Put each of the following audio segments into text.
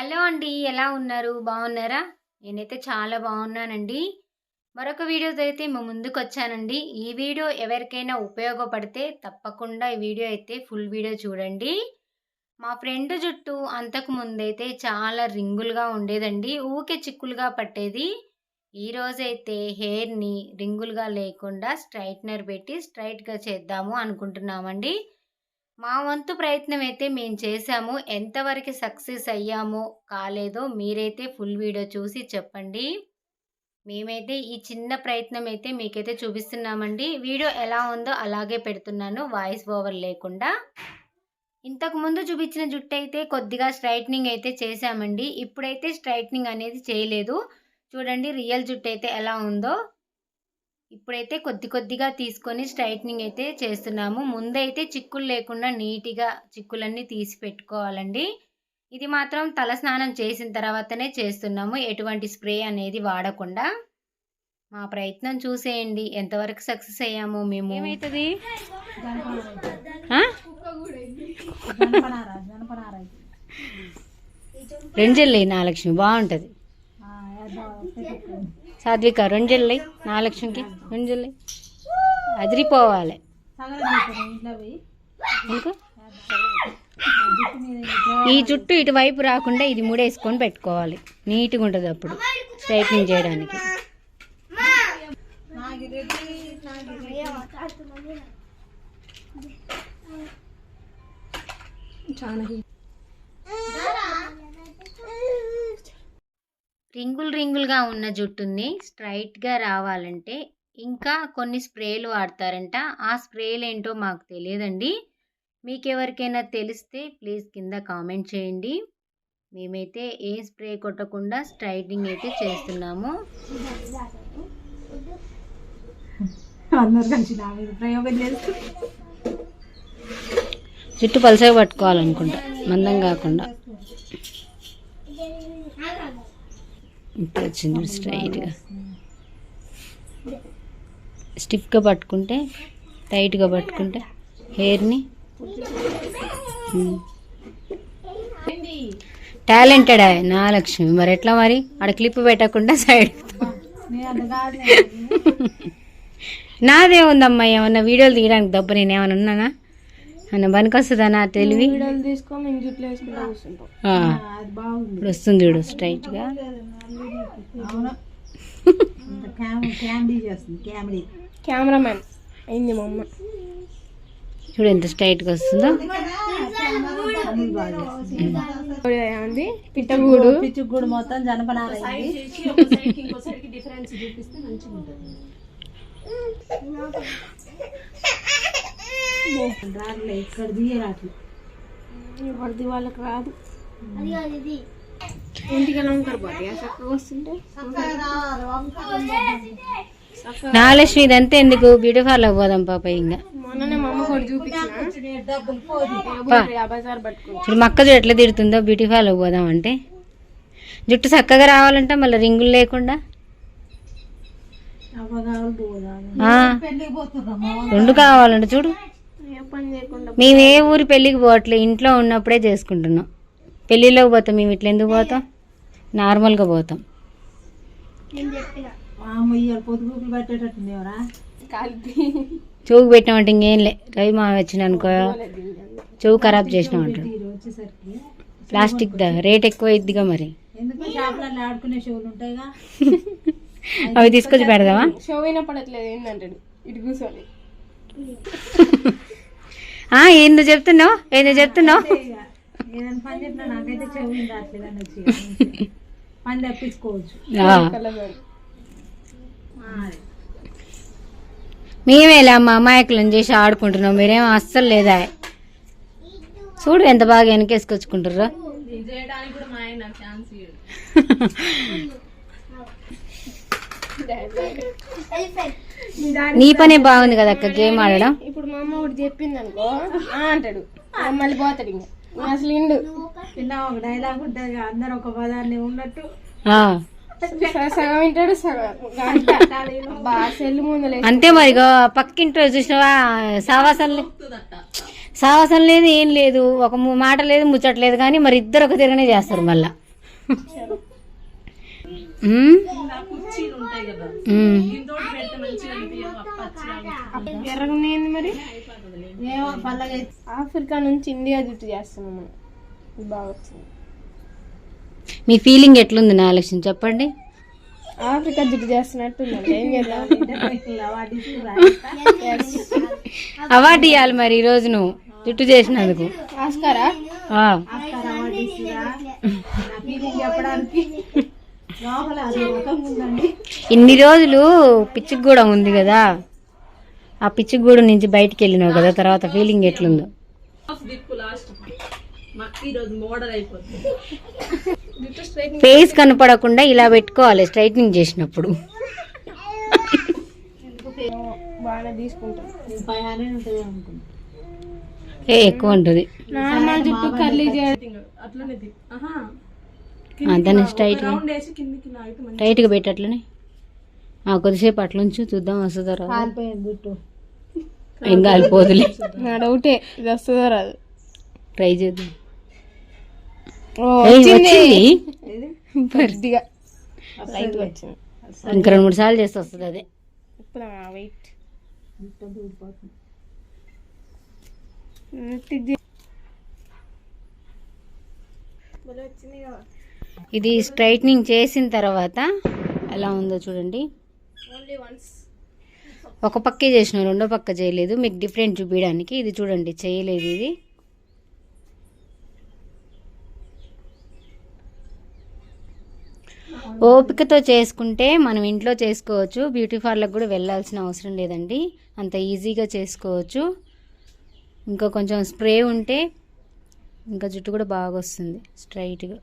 Hello అండి ఎలా ఉన్నారు? బాగున్నారా? నేనైతే చాలా బాగున్నానండి. మరొక వీడియోతో అయితే మేము ముందుకు వచ్చానండి. ఈ వీడియో ఎవరికైనా ఉపయోగపడితే తప్పకుండా ఈ వీడియో అయితే ఫుల్ వీడియో చూడండి. మా ఫ్రెండ్ జుట్టు అంతకు ముందైతే చాలా రింగులుగా ఉండేదండి. ఊకే చిక్కులుగా పట్టేది. ఈ రోజైతే హెయిర్ని రింగులుగా లేకుండా స్ట్రైట్నర్ పెట్టి స్ట్రైట్గా చేద్దాము అనుకుంటున్నామండి. మా వంతు ప్రయత్నం అయితే మేము చేసాము ఎంతవరకు సక్సెస్ అయ్యామో కాలేదో మీరైతే ఫుల్ వీడియో చూసి చెప్పండి. మేమైతే ఈ చిన్న ప్రయత్నం అయితే మీకైతే చూపిస్తున్నామండి. వీడియో ఎలా ఉందో అలాగే పెడుతున్నాను వాయిస్ ఓవర్ లేకుండా. ఇంతకుముందు చూపించిన జుట్టు అయితే కొద్దిగా స్ట్రైట్నింగ్ అయితే చేశామండి. ఇప్పుడైతే స్ట్రైట్నింగ్ అనేది చేయలేదు. చూడండి రియల్ జుట్టు అయితే ఎలా ఉందో. ఇప్పుడైతే కొద్ది కొద్దిగా తీసుకొని స్ట్రైట్నింగ్ అయితే చేస్తున్నాము. ముందైతే చిక్కులు లేకుండా నీట్గా చిక్కులన్నీ తీసి పెట్టుకోవాలండి. ఇది మాత్రం తల స్నానం చేసిన తర్వాతనే చేస్తున్నాము. ఎటువంటి స్ప్రే అనేది వాడకుండా. మా ప్రయత్నం చూసేయండి. ఎంతవరకు సక్సెస్ అయ్యామో మేము. ఏమవుతుంది రెంజెల్లే నాలక్ష్మి బాగుంటుంది. సాత్విక రెంజెల్లై నాలక్ష్మికి రెంజెల్లై అదిరిపోవాలి. ఎందుకు? ఈ జుట్టు ఇటువైపు రాకుండా ఇది ముడేసుకొని పెట్టుకోవాలి. నీట్గా ఉంటుంది అప్పుడు స్ట్రైట్నింగ్ చేయడానికి. రింగుల్ రింగుల్గా ఉన్న జుట్టుని స్ట్రైట్గా రావాలంటే ఇంకా కొన్ని స్ప్రేలు వాడతారంట. ఆ స్ప్రేలు ఏంటో మాకు తెలియదండి. మీకు ఎవరికైనా తెలిస్తే ప్లీజ్ కింద కామెంట్ చేయండి. మేమైతే ఏ స్ప్రే కొట్టకుండా స్ట్రైటింగ్ అయితే చేస్తున్నాము. జుట్టు పలసగా పట్టుకోవాలనుకుంటా. మందం కాకుండా. వచ్చింది స్ట్రైట్గా స్టిఫ్గా పట్టుకుంటే టైట్గా పట్టుకుంటే హెయిర్ని. టాలెంటెడ్ నా లక్ష్మి మరి ఎట్లా మరి? ఆడ క్లిప్ పెట్టకుండా సైడ్. నాదే ఉందమ్మా ఏమన్నా వీడియోలు తీయడానికి దెబ్బ నేను ఏమైనా ఉన్నానా? అన్న పనికొస్తుందా నా తెలివి ఇప్పుడు వస్తుంది చూడు స్ట్రైట్గా కెమెరామెన్ అయింది మా అమ్మ. చూడు ఎంత స్ట్రైట్గా వస్తుందో. ఏమంది? పిట్టగూడు పిచ్చి గూడు. మొత్తం జనపనారైంది రాట్లే ఇక్కడ తీయరాట్లు. ఎవరిది వాళ్ళకి రాదు. ఇంటికి వంకర పోతాయి చక్కగా వస్తుంటే నా లక్ష్మి ఇదంతా ఎందుకు? బ్యూటీ పార్లర్ పోదాం పాప ఇంకా. మొన్ననే మా అమ్మ కూడా చూపించిన. ఇప్పుడు మక్క చూడు ఎట్లా తిడుతుందో బ్యూటీ పార్లర్ పోదాం అంటే. జుట్టు చక్కగా రావాలంటే మళ్ళీ రింగులు లేకుండా. రెండు కావాలంటే చూడు. మేము ఏ ఊరి పెళ్ళికి పోవట్లే ఇంట్లో ఉన్నప్పుడే చేసుకుంటున్నాం. పెళ్ళిలోకి పోతాం మేము ఇట్లా ఎందుకు పోతాం? నార్మల్గా పోతాం. చెవుకు పెట్టినామంటే ఇంకేం లే. రవి మామ వచ్చిన అనుకో. చెవు ఖరాబ్ చేసినాం అంటాడు ప్లాస్టిక్ దా రేట్ ఎక్కువ ఇద్దిగా మరి. ఎందుకు షాపులలో ఆడుకునే షోలు ఉంటాయిగా? అవి తీసుకొచ్చి పెడదామా? షో వినపడట్లేదు ఏందంటాడు ఇటు కూర్చొని. ఆ, ఏందో చెప్తున్నావు? ఏందో చెప్తున్నావు? పని తప్పించుకోవచ్చు. మేమేలా మా అమాయకులను చేసి ఆడుకుంటున్నాం. మీరేం అస్సలు లేదా? చూడు ఎంత బాగా వెనకేసుకొచ్చుకుంటారు నీ పనే బాగుంది కదా అక్క గేమ్ ఆడడం? ఇప్పుడు మా అమ్మ ఒకటి చెప్పింది అనుకో అంటాడు. మళ్ళీ పోతాడు ఇంకా. అసలు ఇండు. ఒక డైలాగ్ ఉంటుంది అందరు ఒక పదాన్ని ఉన్నట్టు. ఆ, సగం సగం వింటాడు సగం అంతే మరి ఇగో పక్కింట్లో చూసినావా సావాసం సావాసం లేదు ఏం లేదు ఒక మాట లేదు ముచ్చట లేదు కానీ మరి ఇద్దరు ఒక తిరగనే చేస్తారు మళ్ళా. ఉమ్? కుర్చీలు ఉంటాయి కదా. మరి? ఏమో పల్లగా ఆఫ్రికా నుంచి ఇండియా జుట్టు చేస్తున్నాం మనం. బాగా వచ్చింది. మీ ఫీలింగ్ ఎట్లుంది నా ఆలోచన చెప్పండి. ఆఫ్రికా జుట్టు చేస్తున్నట్టు ఏం చేద్దాం? అవార్డు ఇవ్వాలి మరి ఈ రోజు నువ్వు. జుట్టు చేసినందుకు. ఆస్కారా? ఆ. చెప్పడానికి. ఇన్ని రోజులు పిచ్చికి కూడా ఉంది కదా ఆ పిచ్చికి కూడా నుంచి బయటికి వెళ్ళినావు కదా తర్వాత ఫీలింగ్ ఎట్లుందో? ఫేస్ కనపడకుండా ఇలా పెట్టుకోవాలి స్ట్రైట్నింగ్ చేసినప్పుడు. ఏ ఎక్కువ ఉంటుంది. దాన్ని మంచి టైట్గా పెట్టట్లనే ఆ కొద్దిసేపు అట్లుంచు చూద్దాం వస్తుందో రాదు. జుట్టు ఏం కాలిపోదులే. నా డౌటే ఇది వస్తుందో రాదు. ట్రై చేద్దాం. ఇంకా రెండు మూడు సార్లు చేస్తే వస్తుంది అదే. వెయిట్ వచ్చింది కదా. ఇది స్ట్రైట్నింగ్ చేసిన తర్వాత ఎలా ఉందో చూడండి. ఒక పక్కే చేసిన రెండో పక్క చేయలేదు. మీకు డిఫరెంట్ చూపించడానికి ఇది చూడండి చేయలేదు ఇది. ఓపికతో చేసుకుంటే మనం ఇంట్లో చేసుకోవచ్చు. బ్యూటీ పార్లర్కి కూడా వెళ్ళాల్సిన అవసరం లేదండి. అంత ఈజీగా చేసుకోవచ్చు. ఇంకా కొంచెం స్ప్రే ఉంటే ఇంకా జుట్టు కూడా బాగా వస్తుంది స్ట్రైట్గా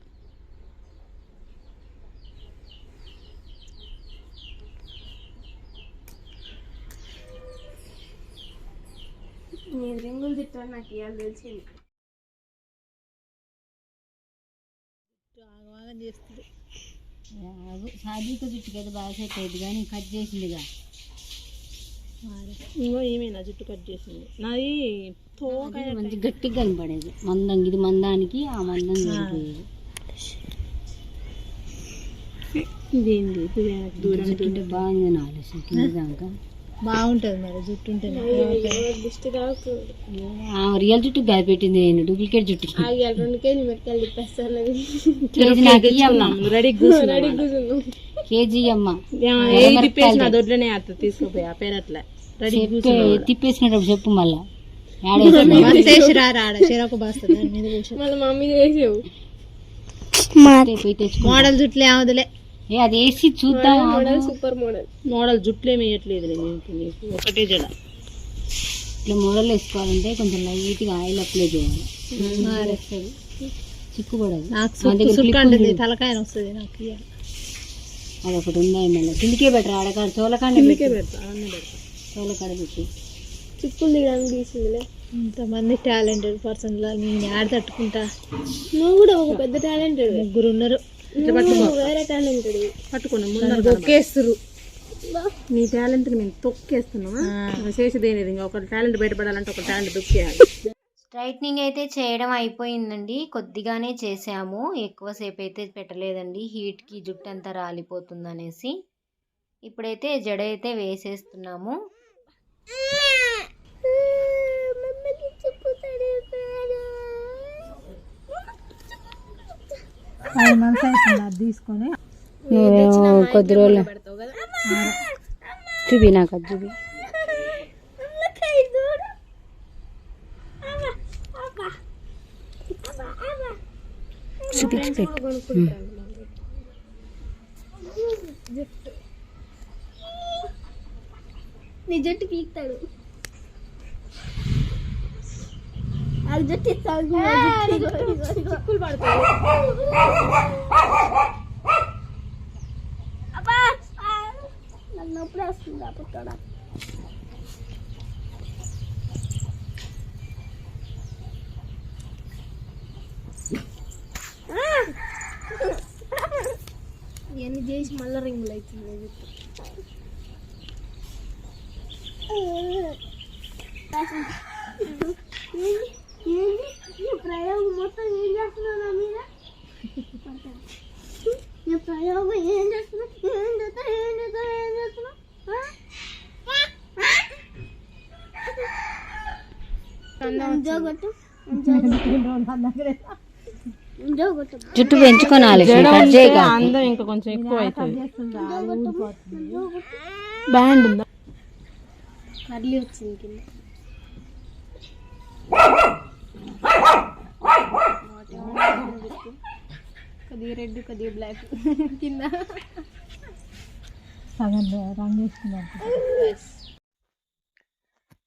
మీరు రింగులు తిట్టారు నాకు ఇవాళ తెలిసింది సాధిక జుట్టుకి అయితే బాగా సెట్ అయ్యింది కానీ కట్ చేసిందిగా. ఇంకో ఏమైనా జుట్టు కట్ చేసింది? నాది తోక మంచి గట్టిగా కనపడేది. మందం ఇది మందానికి ఆ మందం సరిపోయేది ఇదేంది? ఇది దూరం బాగుంది నా ఆలోచన కింద దాకా. బాగుంటది మరి జుట్టు ఉంటే దిష్టి తాగుతుంది ఆ రియల్ జుట్టు గాయ పెట్టింది నేను డూప్లికేట్ రెండు కేజీ నాకు ఇయ్యమ్మా రెడీ అమ్మ. దొడ్లోనే తీసుకుపోయి ఆ పేరు అట్లా. రెడీ చెప్పే తిప్పేసినప్పుడు చెప్పు మళ్ళా. యాడేసి మళ్ళీ మమ్మీ చేసేవు. పోయి తెచ్చుకో జుట్లే ఆవదులే. ఏ అది వేసి చూద్దాం. మోడల్ సూపర్ మోడల్ మోడల్ జుట్లే వేయట్లేదు నీకు నీకు ఒకటే జడ. ఇట్లా మూడలు వేసుకోవాలంటే కొంచెం లైట్గా ఆయిల్ అప్లై చేయాలి. వస్తుంది. చిక్కుపడదు ఉంది. తలకాయ వస్తుంది నాకు అదొకటి ఉందా మళ్ళీ కిందికే బెటర్ ఆడకాడ చోలకాండ పెట్టి. పెడతా చోలకాడ పెట్టి. చిక్కులు తీయడానికి తీసిందిలే. ఇంతమంది టాలెంటెడ్ పర్సన్ నేను యాడ తట్టుకుంటా? నువ్వు కూడా ఒక పెద్ద టాలెంటెడ్ ముగ్గురు ఉన్నారు ముందర తొక్కేస్తారు నీ టాలెంట్ మేము తొక్కేస్తున్నావా చేసేది లేదు ఇంకా ఒక టాలెంట్ బయటపడాలంటే ఒక టాలెంట్ తొక్కేయాలి స్ట్రైట్నింగ్ అయితే చేయడం అయిపోయిందండి. కొద్దిగానే చేసాము ఎక్కువసేపు అయితే పెట్టలేదండి. హీట్కి జుట్టు అంతా రాలిపోతుంది అనేసి ఇప్పుడైతే జడ అయితే వేసేస్తున్నాము. ఫైవ్ మంత్స్ అవుతుంది అది తీసుకొని. నువ్వేమో కొద్ది రోజులు. చూపి నాకు అది చూపి. చూపించి పెట్టు. నీ జట్టు పీకుతాడు. అది జట్టు ఇస్తాడు చిక్కులు పడతాడు అబ్బా నాకు నొప్పి వస్తుంది అప్పుడు ఇవన్నీ చేసి మళ్ళీ రింగులు అవుతుంది ప్రయోగం మొత్తం ఏం చేస్తున్నావు నా మీద? జుట్టు పెంచుకోనాలి కట్ చేయక అందం ఇంకా కొంచెం ఎక్కువ అవుతుంది. బ్యాండ్ ఉందా? కర్లీ వచ్చింది కింద. కొద్దిగా రెడ్ కొద్దిగా బ్లాక్. కింద.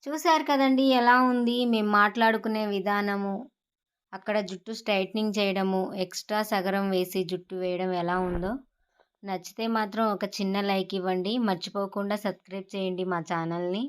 చూశారు కదండి ఎలా ఉంది? మేము మాట్లాడుకునే విధానము అక్కడ జుట్టు స్ట్రైట్నింగ్ చేయడము ఎక్స్ట్రా సగరం వేసి జుట్టు వేయడం ఎలా ఉందో. నచ్చితే మాత్రం ఒక చిన్న లైక్ ఇవ్వండి. మర్చిపోకుండా సబ్స్క్రైబ్ చేయండి మా ఛానల్ని.